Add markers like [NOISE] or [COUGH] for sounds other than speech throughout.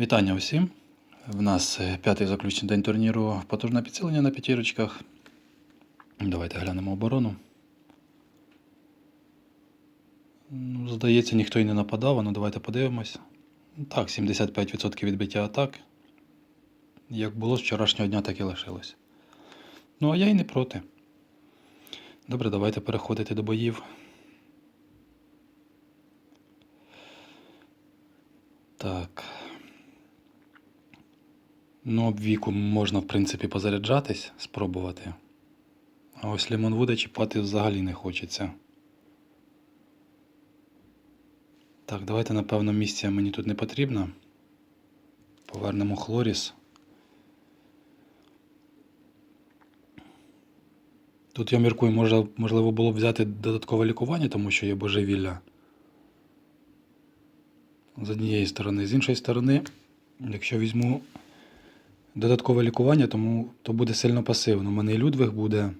Вітання усім. В нас е, п'ятий заключний день турніру потужне підсилення на п'ятірочках. Давайте глянемо оборону. Ну, Здається, ніхто і не нападав, а ну давайте подивимось. Так, 75% відбиття атак. Як було з вчорашнього дня, так і лишилось. Ну, а я і не проти. Добре, давайте переходити до боїв. Так. Ну, об віку можна, в принципі, позаряджатись, спробувати. А ось лімонвуда чіпати взагалі не хочеться. Так, давайте, напевно, місця мені тут не потрібно. Повернемо хлоріс. Тут я міркую, можливо було б взяти додаткове лікування, тому що є божевілля. З однієї сторони, з іншої сторони, якщо візьму додаткове лікування, тому то буде сильно пасивно. У мене і Людвиг буде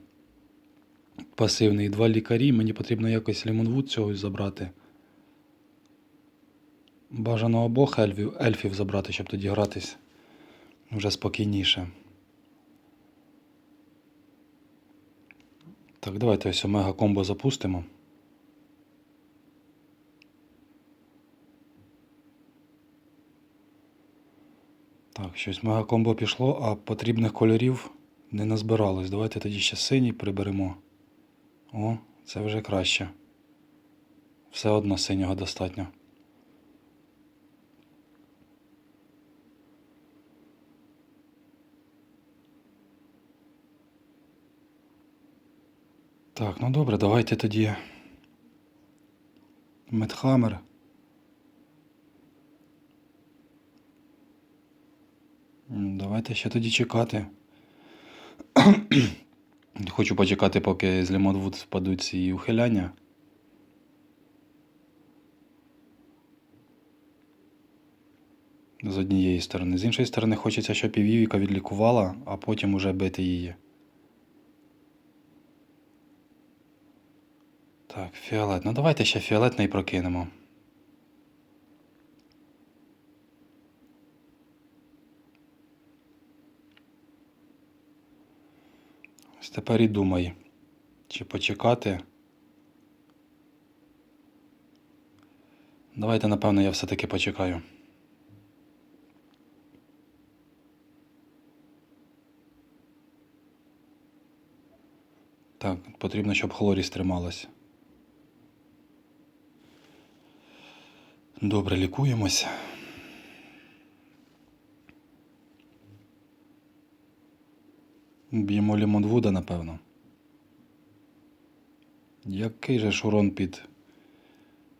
пасивний, і два лікарі. Мені потрібно якось лімонвуд цього забрати. Бажано обох ельфів, ельфів забрати, щоб тоді гратись вже спокійніше. Так, давайте ось омега комбо запустимо. Так, щось мегакомбо пішло, а потрібних кольорів не назбиралось. Давайте тоді ще синій приберемо. О, це вже краще. Все одно синього достатньо. Так, ну добре, давайте тоді. Медхаммер. Давайте ще тоді чекати. [CLEARS THROAT] Хочу почекати, поки з Лімонвуд впадуть ці ухиляння. З однієї сторони. З іншої сторони, хочеться, щоб і Вівіка відлікувала, а потім уже бити її. Так, фіолет. Ну давайте ще фіолетний прокинемо. Ось тепер і думай, чи почекати. Давайте, напевно, я все-таки почекаю. Так, потрібно, щоб хлоріс трималась. Добре, лікуємось. Б'ємо Лімонвуда, напевно. Який же ж урон під,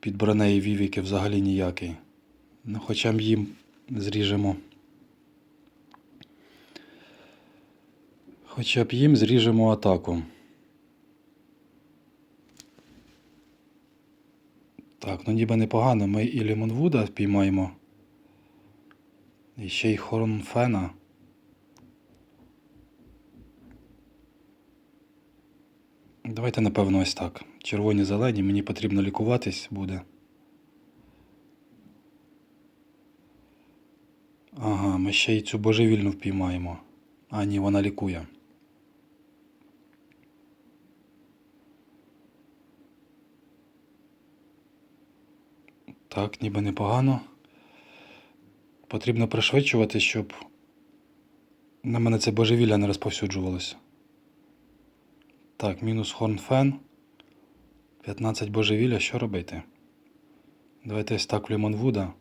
під бронеї Вівіки взагалі ніякий. Ну, хоча б їм зріжемо. Хоча б їм зріжемо атаку. Так, ну ніби непогано. Ми і Лімонвуда піймаємо. І ще й Хоронфена. Давайте, напевно, ось так. Червоні зелені, мені потрібно лікуватись буде. Ага, ми ще й цю божевільну впіймаємо. А, ні, вона лікує. Так, ніби непогано. Потрібно пришвидшувати, щоб на мене це божевілля не розповсюджувалося. Так, мінус хорнфен. 15 божевілля, що робити? Давайте ось так Лімонвуда.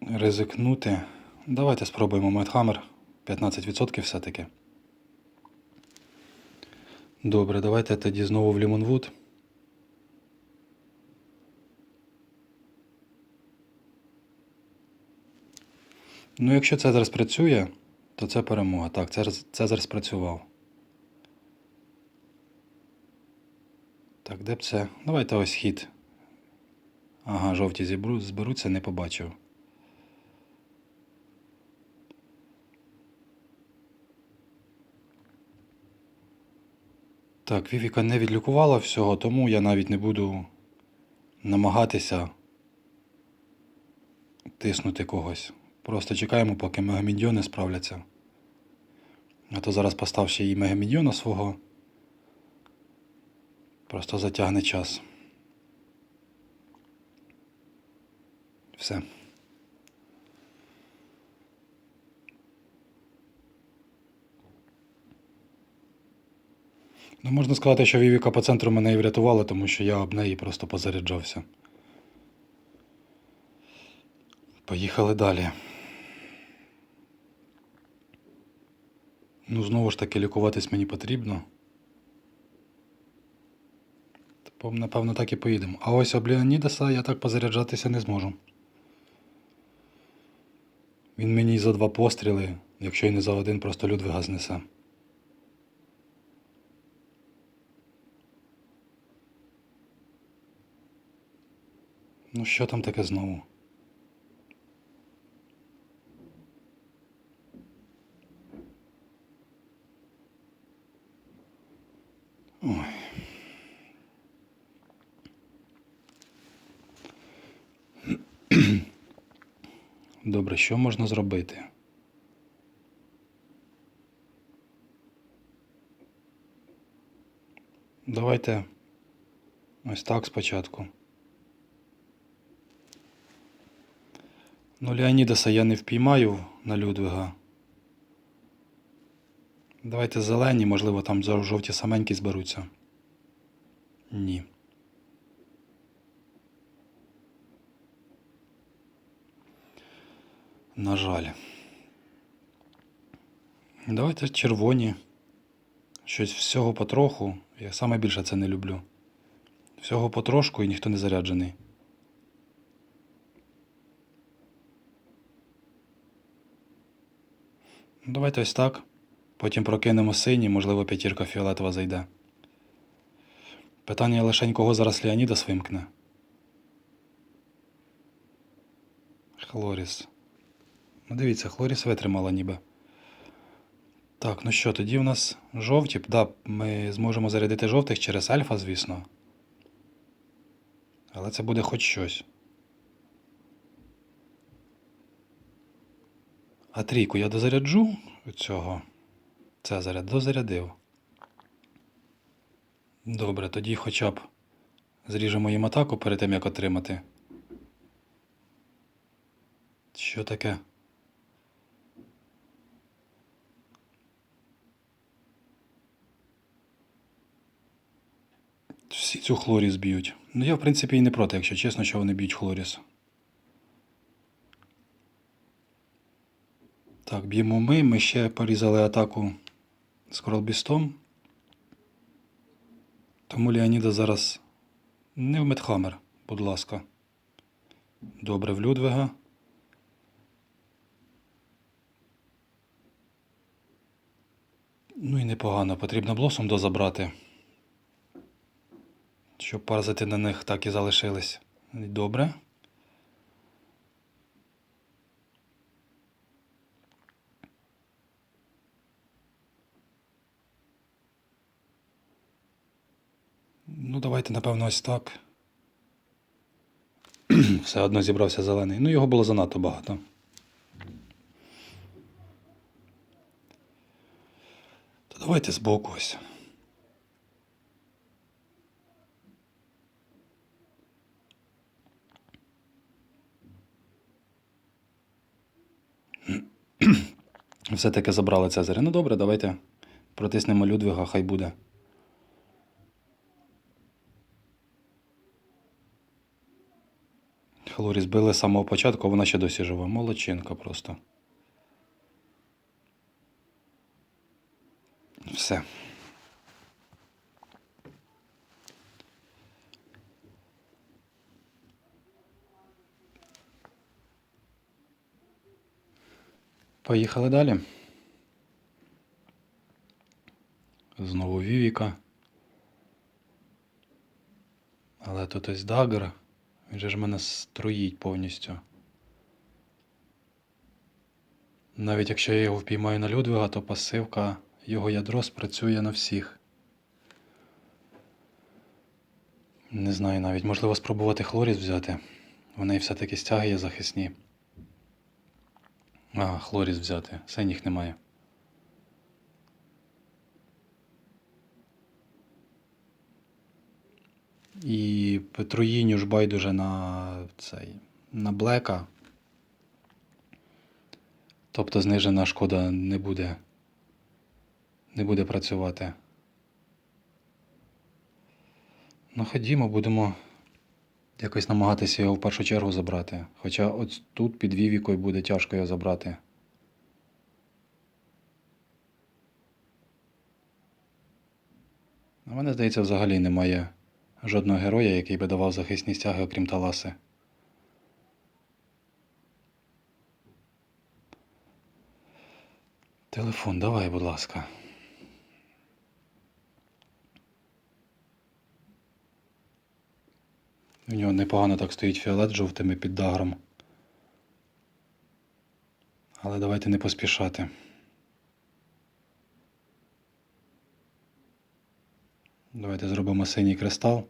Ризикнути. Давайте спробуємо Медхаммер. 15% все-таки. Добре, давайте тоді знову в Лімонвуд. Ну, якщо це зараз працює, то це перемога. Так, це, це зараз. Так, де б це? Давайте ось хід. Ага, жовті зібру, зберуться, не побачив. Так, Вівіка не відлікувала всього, тому я навіть не буду намагатися тиснути когось. Просто чекаємо, поки мегамідьйони справляться. А то зараз постав ще і мегамідьйона свого. Просто затягне час. Все. Ну, можна сказати, що Вівіка по центру мене і врятувала, тому що я об неї просто позаряджався. Поїхали далі. Ну, знову ж таки, лікуватись мені потрібно. Типу, напевно, так і поїдемо. А ось об Леонідаса я так позаряджатися не зможу. Він мені за два постріли, якщо й не за один, просто Людвига знесе. Ну, що там таке знову? Ой. Добре, що можна зробити? Давайте ось так спочатку. Ну, Леонідаса я не впіймаю на Людвига. Давайте зелені, можливо, там жов- жовті саменькі зберуться. Ні. На жаль. Давайте червоні. Щось всього потроху. Я саме більше це не люблю. Всього потрошку і ніхто не заряджений. Давайте ось так. Потім прокинемо сині, можливо, п'ятірка фіолетова зайде. Питання лише кого зараз Леонідас вимкне. Хлоріс. Ну, дивіться, Хлоріс витримала ніби. Так, ну що, тоді в нас жовті. Да, ми зможемо зарядити жовтих через альфа, звісно. Але це буде хоч щось. А трійку я дозаряджу цього. Цезаря дозарядив. Добре, тоді хоча б зріжемо їм атаку перед тим, як отримати. Що таке? Всі цю хлоріс б'ють. Ну я, в принципі, і не проти, якщо чесно, що вони б'ють хлоріс. Так, б'ємо ми. Ми ще порізали атаку з кролбістом. Тому Леоніда зараз не в Медхаммер, будь ласка. Добре, в Людвига. Ну і непогано. Потрібно блосом дозабрати. Щоб паразити на них так і залишились. Добре. Ну, давайте, напевно, ось так. [CLEARS THROAT] Все одно зібрався зелений. Ну, його було занадто багато. То давайте збоку ось. [CLEARS THROAT] Все-таки забрали Цезаря. Ну добре, давайте протиснемо Людвига, хай буде. Хлорі збили з самого початку, вона ще досі жива. Молодчинка просто. Все. Поїхали далі. Знову Вівіка. Але тут ось дагер. Він же ж мене струїть повністю. Навіть якщо я його впіймаю на Людвига, то пасивка його ядро спрацює на всіх. Не знаю навіть, можливо, спробувати хлоріс взяти. В неї все-таки стяги є захисні. А, хлоріс взяти, синіх немає. І Петруїню ж байдуже на цей на блека. Тобто знижена шкода не буде, не буде працювати. Ну, ходімо, будемо якось намагатися його в першу чергу забрати. Хоча от тут під Вівікою буде тяжко його забрати. У мене, здається, взагалі немає жодного героя, який би давав захисні стяги, окрім Таласи. Телефон, давай, будь ласка. У нього непогано так стоїть фіолет жовтими під дагром. Але давайте не поспішати. Давайте зробимо синій кристал.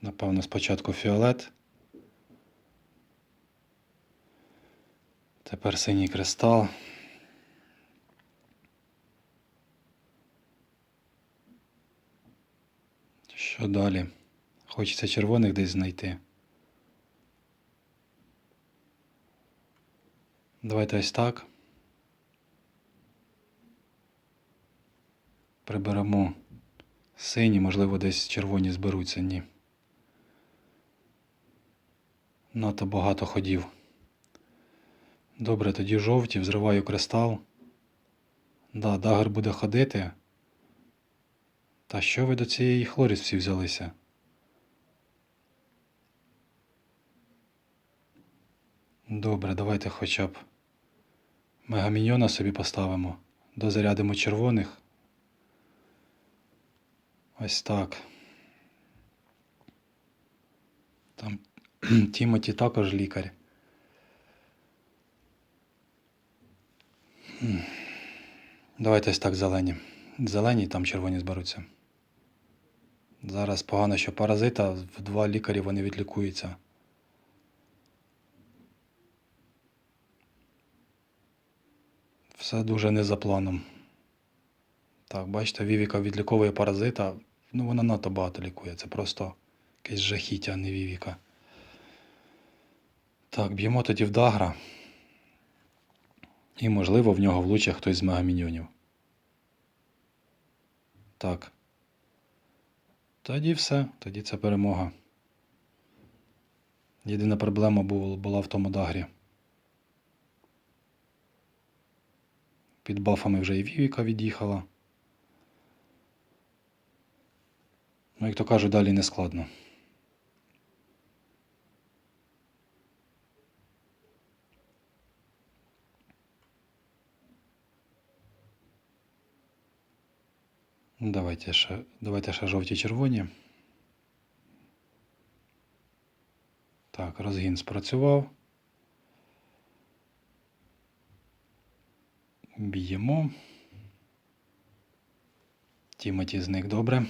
Напевно, спочатку фіолет. Тепер синій кристал. Що далі? Хочеться червоних десь знайти. Давайте ось так. Приберемо сині, можливо, десь червоні зберуться, ні. Надто багато ходів. Добре, тоді жовті, взриваю кристал. Да, дагер буде ходити. Та що ви до цієї хлоріс всі взялися? Добре, давайте хоча б мегаміньйона собі поставимо. Дозарядимо червоних. Ось так. Там [CLEARS THROAT] Тімоті також лікар. Давайте ось так зелені. Зелені там червоні зберуться. Зараз погано, що паразита в два лікарі вони відлікуються. Все дуже не за планом. Так, бачите, Вівіка відліковує паразита. Ну, вона надто багато лікує. Це просто якесь жахіття, а не Вівіка. Так, б'ємо тоді в Дагра. І, можливо, в нього влучить хтось з мегаміньйонів. Так. Тоді все, тоді це перемога. Єдина проблема була в тому дагрі. Під бафами вже і Вівіка від'їхала. Ну, як то кажуть, далі не складно. Ну, Давайте ще, давайте ще жовті червоні. Так, розгін спрацював. Б'ємо. Тімоті зник добре.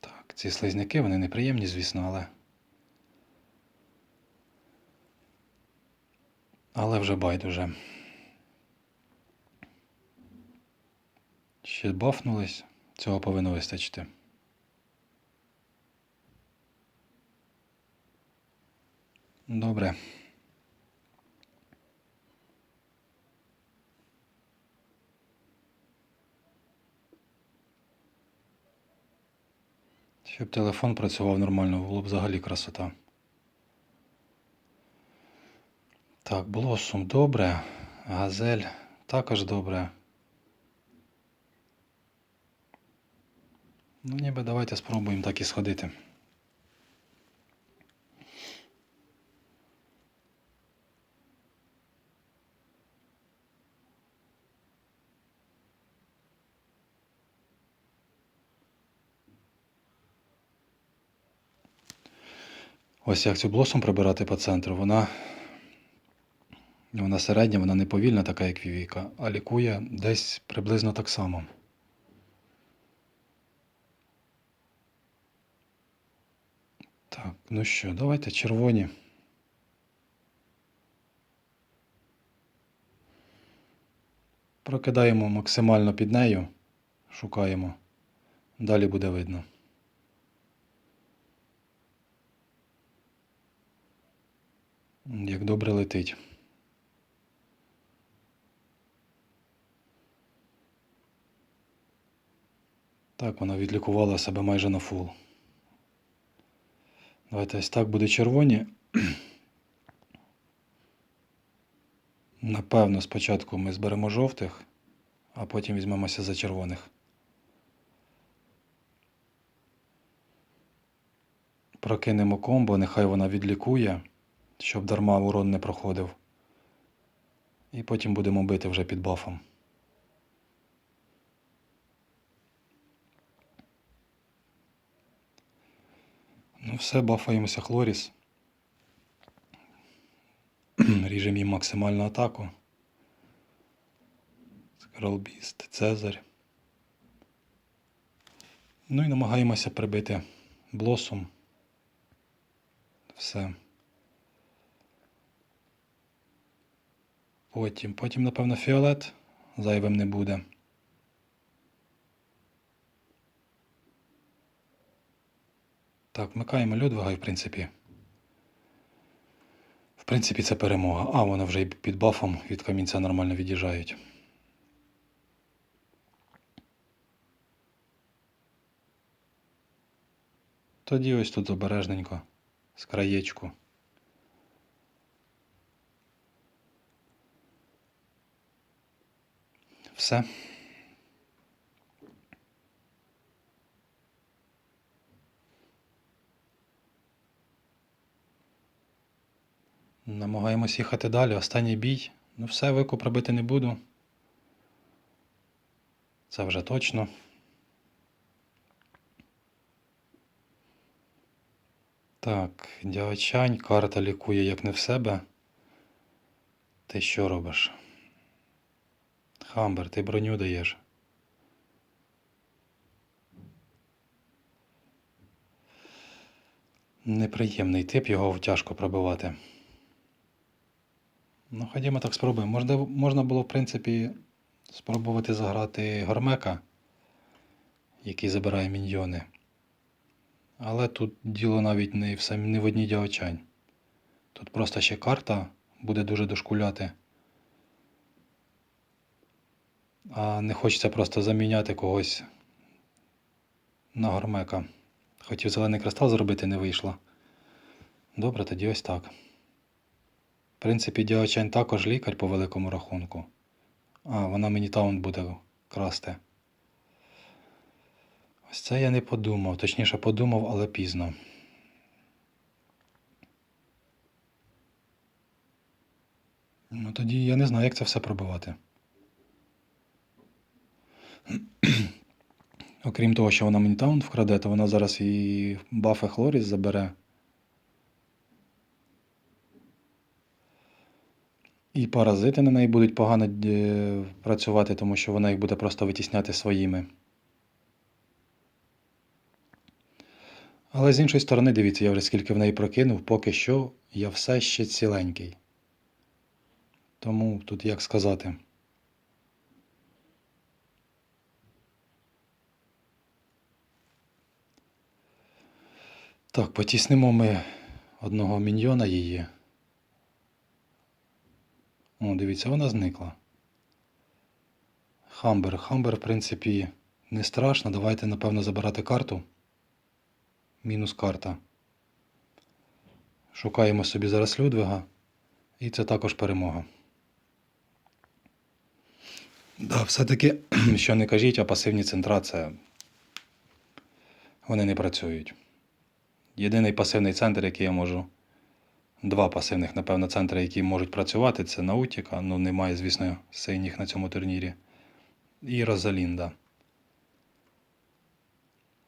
Так, ці слизняки, вони неприємні, звісно, але. Але вже байдуже. Ще бафнулись. Цього повинно вистачити. Добре. Щоб телефон працював нормально, було б взагалі красота. Так, Блосум добре. Газель також добре. Ну, ніби давайте спробуємо так і сходити. Ось як цю блосом прибирати по центру, вона, вона середня, вона не повільна, така як Вівіка, а лікує десь приблизно так само. Так, ну що, давайте червоні. Прокидаємо максимально під нею, шукаємо. Далі буде видно. Як добре летить. Так, вона відлікувала себе майже на фул. Давайте ось так буде червоні. Напевно, спочатку ми зберемо жовтих, а потім візьмемося за червоних. Прокинемо комбо, нехай вона відлікує, щоб дарма урон не проходив. І потім будемо бити вже під бафом. Ну все, бафаємося Хлоріс. [CLEARS THROAT] Ріжемо їм максимальну атаку. Скролбіст, Цезарь. Ну і намагаємося прибити блосом. Все. Потім, потім, напевно, фіолет зайвим не буде. Так, вмикаємо Людвига і в принципі. В принципі, це перемога. А, вони вже і під бафом від камінця нормально від'їжджають. Тоді ось тут обережненько, з краєчку. Все. Намагаємось їхати далі. Останній бій. Ну все, вику пробити не буду. Це вже точно. Так, дячань, карта лікує як не в себе. Ти що робиш? Хамбер, ти броню даєш. Неприємний тип, його тяжко пробивати. Ну, ходімо так спробуємо. Можна, можна було, в принципі, спробувати заграти Гормека, який забирає міньйони. Але тут діло навіть не в, самі, не в одній діочань. Тут просто ще карта буде дуже дошкуляти. А не хочеться просто заміняти когось на гормека. Хотів зелений кристал зробити, не вийшло. Добре, тоді ось так. В принципі, діочань також лікар по великому рахунку. А, вона мені таунт буде красти. Ось це я не подумав. Точніше подумав, але пізно. Ну тоді я не знаю, як це все пробивати. [CLEARS THROAT] Окрім того, що вона мені таунт вкраде, то вона зараз і бафи Хлоріс забере. І паразити на неї будуть погано е, працювати, тому що вона їх буде просто витісняти своїми. Але з іншої сторони, дивіться, я вже скільки в неї прокинув, поки що я все ще ціленький. Тому тут як сказати. Так, потіснимо ми одного міньйона її. О, дивіться, вона зникла. Хамбер. Хамбер, в принципі, не страшно. Давайте, напевно, забирати карту. Мінус карта. Шукаємо собі зараз Людвига. І це також перемога. Да, все-таки, [CLEARS THROAT] що не кажіть, а пасивні центра це. Вони не працюють. Єдиний пасивний центр, який я можу. Два пасивних, напевно, центри, які можуть працювати, це Наутіка, ну немає, звісно, синіх на цьому турнірі. І Розалінда.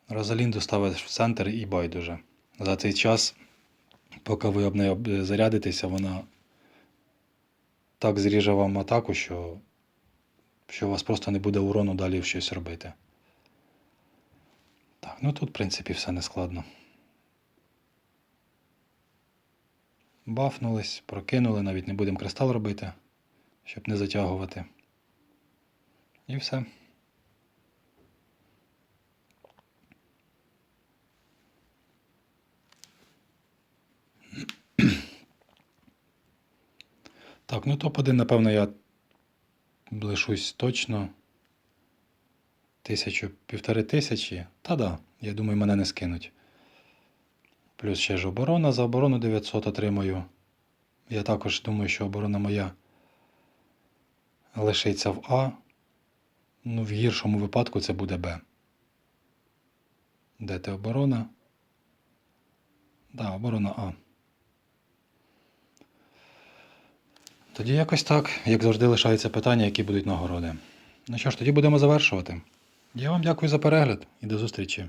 Розалінду ставиш в центр і байдуже. За цей час Поки ви об неї зарядитеся, вона так зріже вам атаку, що, що у вас просто не буде урону далі щось робити. Так, ну тут, в принципі, все не складно. Бафнулись, прокинули, навіть не будемо кристал робити, щоб не затягувати. І все. Так, ну топ-1, напевно, я лишусь точно. Тисячу, півтори тисячі. Та да, я думаю, мене не скинуть. Плюс ще ж оборона. За оборону 900 отримаю. Я також думаю, що оборона моя лишиться в А. Ну, в гіршому випадку це буде Б. Де ти оборона? Да, оборона А. Тоді якось так, як завжди, лишаються питання, які будуть нагороди. Ну що ж, тоді будемо завершувати. Я вам дякую за перегляд і до зустрічі.